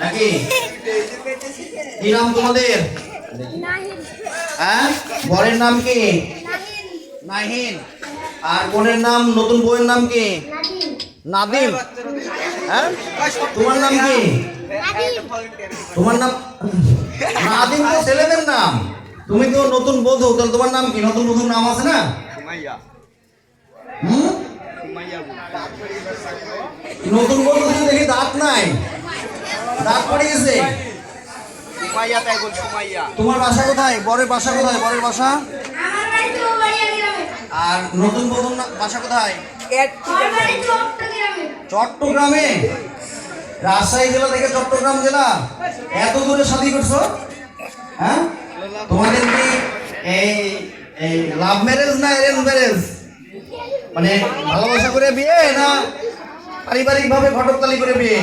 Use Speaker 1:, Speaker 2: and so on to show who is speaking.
Speaker 1: নাকি? কি নাম তোমাদের? হ্যাঁ? বরের নাম কি? নাহিন। আর বোনের নাম নতুন বউয়ের নাম কি? নাদিম। হ্যাঁ? তোমার নাম কি? তোমার নাম নাদিম তো ছেলেদের নাম। তুমি তো নতুন বধূ তাহলে তোমার নাম কি? নতুন বধূর নাম আছে না? নতুন বধূ দেখি দাঁত নাই। দাঁত পড়ে গেছে
Speaker 2: সুমাইয়া তাই বল সুমাইয়া।
Speaker 1: তোমার বাসা কোথায়? বরের বাসা কোথায়? বরের বাসা?
Speaker 3: আমার বাড়ি তো বাড়িয়া গ্রামে।
Speaker 1: আর নতুন না- বাসা কোথায়? চট্টগ্রামে। রাজশাহী জেলা থেকে চট্টগ্রাম জেলা? এত দূরে শাদি করছ? হ্যাঁ? তোমাদের কি এই এই লাভ ম্যারেজ না অ্যারেঞ্জ ম্যারেজ মানে ভালোবাসা করে বিয়ে না পারিবারিক ভাবে ঘটকতালি করে বিয়ে?